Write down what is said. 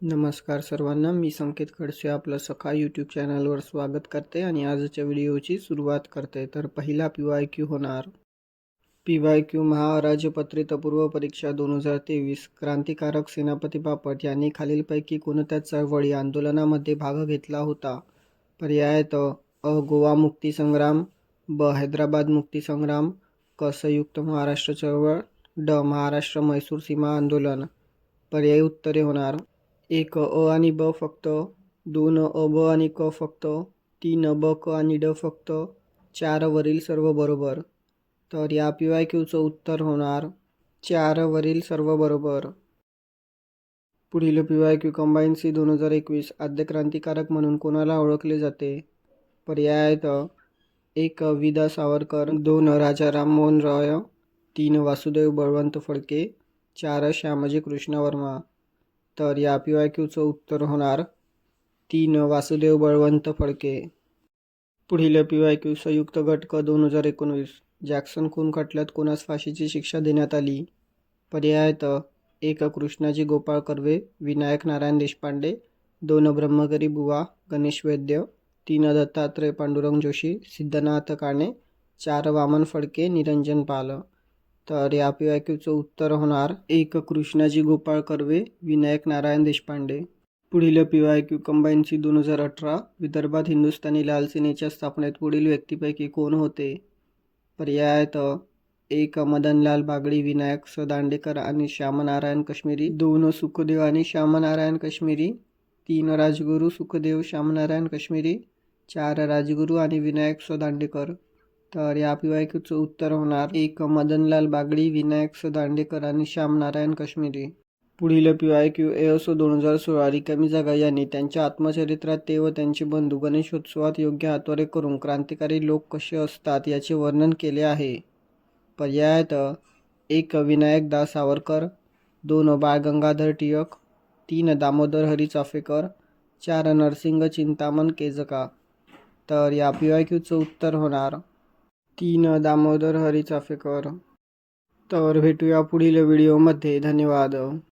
नमस्कार सर्वांना मी संकेत खडसे आपलं सखा यूट्यूब चॅनलवर स्वागत करते आणि आजच्या व्हिडिओची सुरुवात करते. तर पहिला पी वाय क्यू होणार. पी वाय क्यू महाराजपत्रित पूर्व परीक्षा दोन हजार तेवीस क्रांतिकारक सेनापती बापट यांनी खालीलपैकी कोणत्या चळवळी आंदोलनामध्ये भाग घेतला होता? पर्यायत अ गोवा मुक्ती संग्राम ब हैदराबाद मुक्ती संग्राम क संयुक्त महाराष्ट्र चळवळ ड महाराष्ट्र म्हैसूर सीमा आंदोलन. पर्यायी उत्तरे होणार. एक अ आणि ब फक्त दोन अ ब आणि क फक्त तीन ब क आणि ड फक्त चार वरील सर्व बरोबर. तर या पी वाय क्यूचं उत्तर होणार चार वरील सर्व बरोबर. पुढील P Y Q combine C दोन हजार एकवीस आद्य क्रांतिकारक म्हणून कोणाला ओळखले जाते? पर्यायत एक विदा सावरकर दोन राजा राममोहन रॉय तीन वासुदेव बळवंत फडके चार श्यामजी कृष्ण वर्मा. तर या पी वाय क्यूचं उत्तर होणार तीन वासुदेव बळवंत फडके. पुढील पी वाय क्यू संयुक्त घटक दोन हजार एकोणवीस. जॅक्सन खून खटल्यात कोणास फाशीची शिक्षा देण्यात आली? पर्यायात एक कृष्णाजी गोपाळ कर्वे विनायक नारायण देशपांडे दोन ब्रह्मगिरी बुवा गणेश वैद्य तीन दत्तात्रय पांडुरंग जोशी सिद्धनाथ काणे चार वामन फडके निरंजन पाल. तर या पी वाय क्यूचं उत्तर होणार एक कृष्णाजी गोपाळ कर्वे विनायक नारायण देशपांडे. पुढील पी वाय क्यू कंबाईनची दोन हजार अठरा विदर्भात हिंदुस्थानी लाल सेनेच्या स्थापनेत पुढील व्यक्तीपैकी कोण होते? पर्याय आहेत एक मदनलाल बागडी विनायक स. दांडेकर आणि श्यामनारायण काश्मीरी. दोन सुखदेव आणि श्यामनारायण काश्मीरी. तीन राजगुरू सुखदेव श्यामनारायण काश्मीरी. चार राजगुरू आणि विनायक स. दांडेकर. तर या पी वाय क्यूचं उत्तर होणार एक मदनलाल बागडी विनायक स दांडेकर आणि श्यामनारायण काश्मीरी. पुढील पी वाय क्यू एओसो दोन हजार सोळा रिकामी जागा यांनी त्यांच्या आत्मचरित्रात ते व त्यांचे बंधू गणेशोत्सवात योग्य हातवारे करून क्रांतिकारी लोक कसे असतात याचे वर्णन केले आहे. पर्यायात एक विनायक दास सावरकर दोन बाळ गंगाधर टिळक तीन दामोदर हरी चाफेकर चार नरसिंग चिंतामण केजका. तर या पी वाय क्यूचं उत्तर होणार तीन दामोदर हरी चाफेकर तर भेटूया पुढील व्हिडिओमध्ये. धन्यवाद.